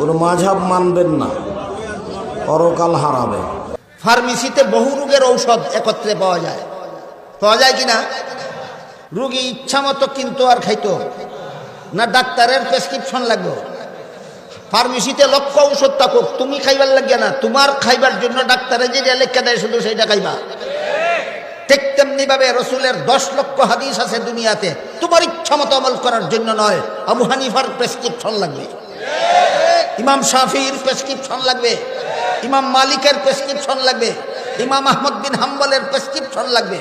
কোনো মাঝাব মানবেন না। পরকাল হারাবে ফার্মেসিতে বহু রোগের ঔষধ একত্রে পাওয়া যায়। পাওয়া যায় কি না? রুগী ইচ্ছা মতো কিনতো আর খাইতো। না ডাক্তারের প্রেসক্রিপশন লাগবে। ফার্মেসিতে লক্ষ ঔষধ থাকুক, তুমি খাইবার লাগে না, তোমার খাইবার জন্য ডাক্তারে যে লেখা দেয় শুধু সেইটা খাইবা। ঠিক তেমনি ভাবে রসুলের দশ লক্ষ হাদিস আছে দুনিয়াতে। তোমার ইচ্ছা মতো আমল করার জন্য নয়, আবু হানিফার প্রেসক্রিপশন লাগবে। ইমাম শাফির প্রেসক্রিপশন লাগবে, ইমাম মালিকের প্রেসক্রিপশন লাগবে, ইমাম আহমদ বিন হাম্বলের প্রেসক্রিপশন লাগবে।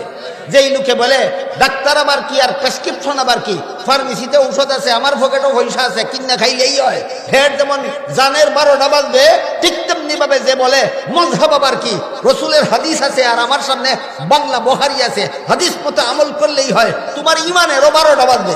যেই লোকে বলে, ডাক্তার আবার কি আর প্রেসক্রিপশন আবার কি? ফার্মেসিতে ঔষধ আছে, আমার পকেটও পয়সা আছে, কিনা খাইলেই হয়। ফের যেমন জানের বারোটা বাজবে, ঠিক তেমনি ভাবে যে বলে, মজহাব আবার কি? রসুলের হাদিস আছে আর আমার সামনে বাংলা বহারি আছে। হাদিস মতো আমল করলেই হয়, তোমার ইমানেরও বারোটা বাজবে।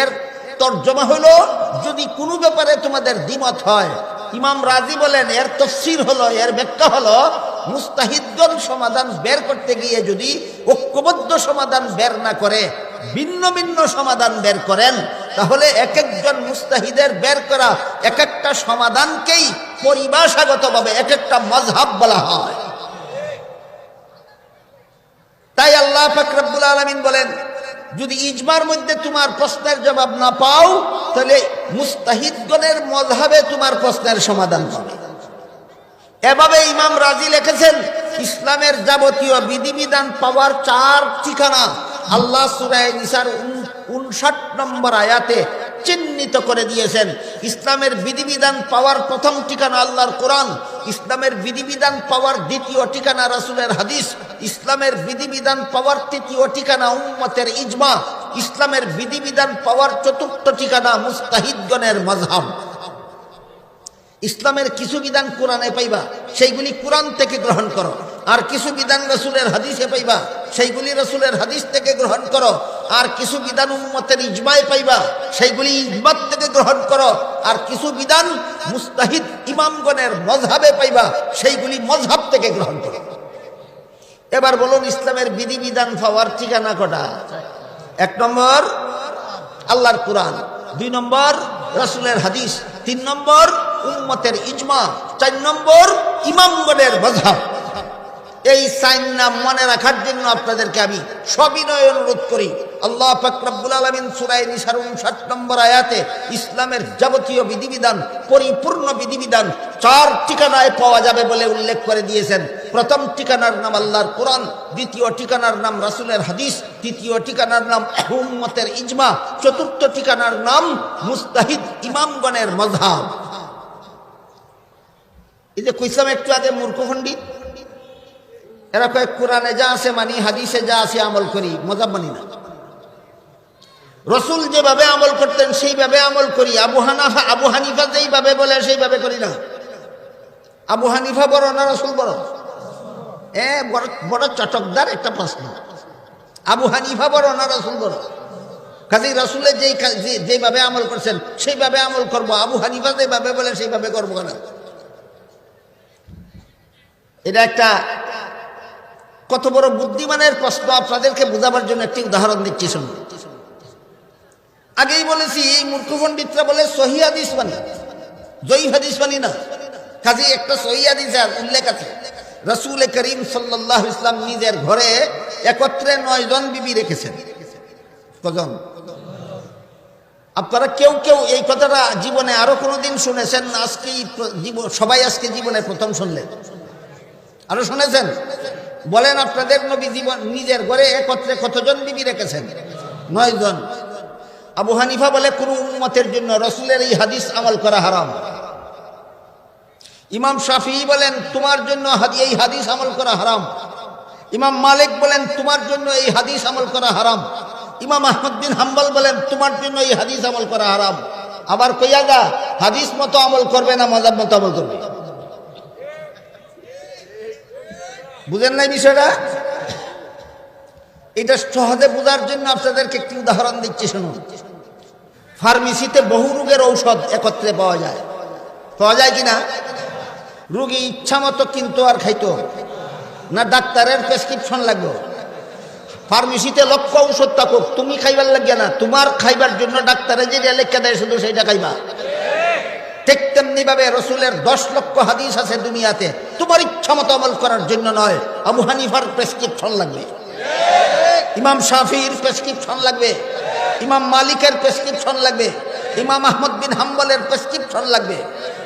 এর তর্জমা হলো, যদি কোনো ব্যাপারে তোমাদের দ্বিমত হয়, ইমাম রাজি বলেন, এর তফসির হলো, এর ব্যাখ্যা হলো, মুস্তাহিদগণ সমাধান বের করতে গিয়ে যদি ঐক্যবদ্ধ সমাধান বের না করে, ভিন্ন ভিন্ন সমাধান বের করেন, তাহলে এক একজন মুস্তাহিদের বের করা এক একটা সমাধানকেই পরিভাষাগতভাবে এক একটা মজহাব বলা হয়। তাই আল্লাহ ফাকরাবুল আলমিন বলেন যদি ইজমার মধ্যে তোমার প্রশ্নের জবাব না পাও, তাহলে মুস্তাহিদগণের মজহাবে তোমার প্রশ্নের সমাধান পাবে এভাবে ইমাম রাজি লিখেছেন, ইসলামের যাবতীয় বিধিবিধান পাওয়ার চার ঠিকানা। আল্লাহ সুরায় নিসার উনষাট নম্বর আয়াতে চিহ্নিত করে দিয়েছেন, ইসলামের বিধিবিধান পাওয়ার প্রথম ঠিকানা আল্লাহর কোরআন, ইসলামের বিধিবিধান পাওয়ার দ্বিতীয় ঠিকানা রাসুলের হাদিস ইসলামের বিধিবিধান পাওয়ার তৃতীয় ঠিকানা উম্মতের ইজমা, ইসলামের বিধিবিধান পাওয়ার চতুর্থ ঠিকানা মুস্তাহিদগণের মজহাব ইসলামের কিছু বিধান কোরআনে পাইবা, সেইগুলি কোরআন থেকে গ্রহণ করো। আর কিছু বিধান রসুলের হাদিসে পাইবা, সেইগুলি রসুলের হাদিস থেকে গ্রহণ করো। আর কিছু বিধান উম্মতের ইজমায় পাইবা, সেইগুলি ইজমাত থেকে গ্রহণ করো। আর কিছু বিধান মুস্তাহিদ ইমামগণের মজহাবে পাইবা, সেইগুলি মজহাব থেকে গ্রহণ করো। এবার বলুন, ইসলামের বিধিবিধান পাওয়ার ঠিকানা কটা? এক নম্বর, আল্লাহর কোরআন। দুই নম্বর, রসুলের হাদিস। তিন নম্বর, উম্মতের ইজমা। চার নম্বর ইমামগণের মজহাব এই সাইন নাম মনে রাখার জন্য আপনাদেরকে আমি সবিনয় অনুরোধ করি। আল্লাহ ফাকরাবুল আলমিন সুরাই নিসার ষাট নম্বর আয়াতে ইসলামের যাবতীয় বিধিবিধান, পরিপূর্ণ বিধিবিধান চার ঠিকানায় পাওয়া যাবে বলে উল্লেখ করে দিয়েছেন। প্রথম ঠিকানার নাম আল্লাহর কোরআন, দ্বিতীয় ঠিকানার নাম রাসুলের হাদিস, তৃতীয় ঠিকানার নাম হুম্মতের ইজমা, চতুর্থ ঠিকানার নাম মুস্তাহিদ ইমামগণের মজহাব এই যে কইসলাম একটু আগে মূর্খ পণ্ডিত এরা কয়েক কোরআনে যা আছে মানি, হাদিসে যা আছে আমল করি। মজা মানি না। রসুল যেভাবে আমল করতেন, সেইভাবে আমল করি। আবু হানাফা, আবু হানিফা যেইভাবে বলে, সেইভাবে করি না। আবু হানিফা বড় না রসুল বড়? এ, বড় বড় চটকদার একটা প্রশ্ন। আবু হানিফা বড় না রসুল বড়? কাজী রসুলের যেই যেইভাবে আমল করছেন, সেইভাবে আমল করব। আবু হানিফা যেভাবে বলে, সেইভাবে করব না এটা একটা কত বড় বুদ্ধিমানের প্রশ্ন আপনাদেরকে বোঝাবার জন্য একটি উদাহরণ দিচ্ছি শুনুন। আগেই বলেছি, এই মূর্খ পণ্ডিতরা বলে সহি হাদিস মানি। জয়ী হাদিস মানি না। কাজে, একটা সহি হাদিসের উল্লেখ আছে। রসুল করিম সাল্লাহ ইসলাম নিজের ঘরে একত্রে নয় জন বিবি রেখেছেন। কজন? আপনারা কেউ কেউ এই কথাটা জীবনে আরও কোনোদিন শুনেছেন? আজকে সবাই আজকে জীবনে প্রথম শুনলেন। আরও শুনেছেন? বলেন আপনাদের নবী জীবন নিজের ঘরে একত্রে কতজন বিবি রেখেছেন? নয় জন আবু হানিফা বলে, কোন উন্মতের জন্য রসুলের এই হাদিস আমল করা হারাম। ইমাম শাফি বলেন, তোমার জন্য এই হাদিস আমল করা হারাম। ইমাম মালিক বলেন, তোমার জন্য এই হাদিস আমল করা হারাম। ইমাম আহমদ বিন হাম্বল বলেন, তোমার জন্য এই হাদিস আমল করা হারাম। আবার কইয়া গা, হাদিস মতো আমল করবে না মজাব মতো আমল করবে। বুঝেন নাই বিষয়টা? এটা সহজে বোঝার জন্য আপনাদেরকে একটি উদাহরণ দিচ্ছি, শুনুন। ফার্মেসিতে বহু রোগের ঔষধ একত্রে পাওয়া যায়। পাওয়া যায় কি না রুগী ইচ্ছা মতো কিনতো আর খাইতো। না ডাক্তারের প্রেসক্রিপশন লাগবে ফার্মেসিতে লক্ষ ঔষধ থাকুক, তুমি খাইবার লাগে না, তোমার খাইবার জন্য ডাক্তারে যে লেখা দেয় শুধু সেইটা খাইবা। ঠিক তেমনি ভাবে রসুলের দশ লক্ষ হাদিস আছে দুনিয়াতে। তোমার ইচ্ছা মতো আমল করার জন্য নয়। আবু হানিফার প্রেসক্রিপশন লাগবে। ইমাম শাফির প্রেসক্রিপশন লাগবে। ইমাম মালিকের প্রেসক্রিপশন লাগবে। ইমাম আহমদ বিন হাম্বলের প্রেসক্রিপশন লাগবে।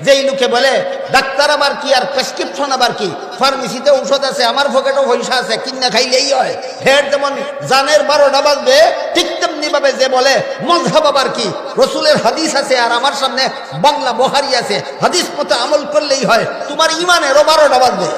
যেই লোকে বলে, ডাক্তার আবার কি আর প্রেসক্রিপশন আবার কি? ফার্মেসিতে ঔষধ আছে, আমার পকেটেও পয়সা আছে, কিনা খাইলেই হয়। ফের যেমন জানের বারোটা বাজবে, ঠিক ভাবে যে বলে, মজহাব আবার কি? রসুলের হাদিস আছে আর আমার সামনে বাংলা বহারি আছে। হাদিস মতো আমল করলেই হয়। তোমার ইমানেরও বারোটা বাজবে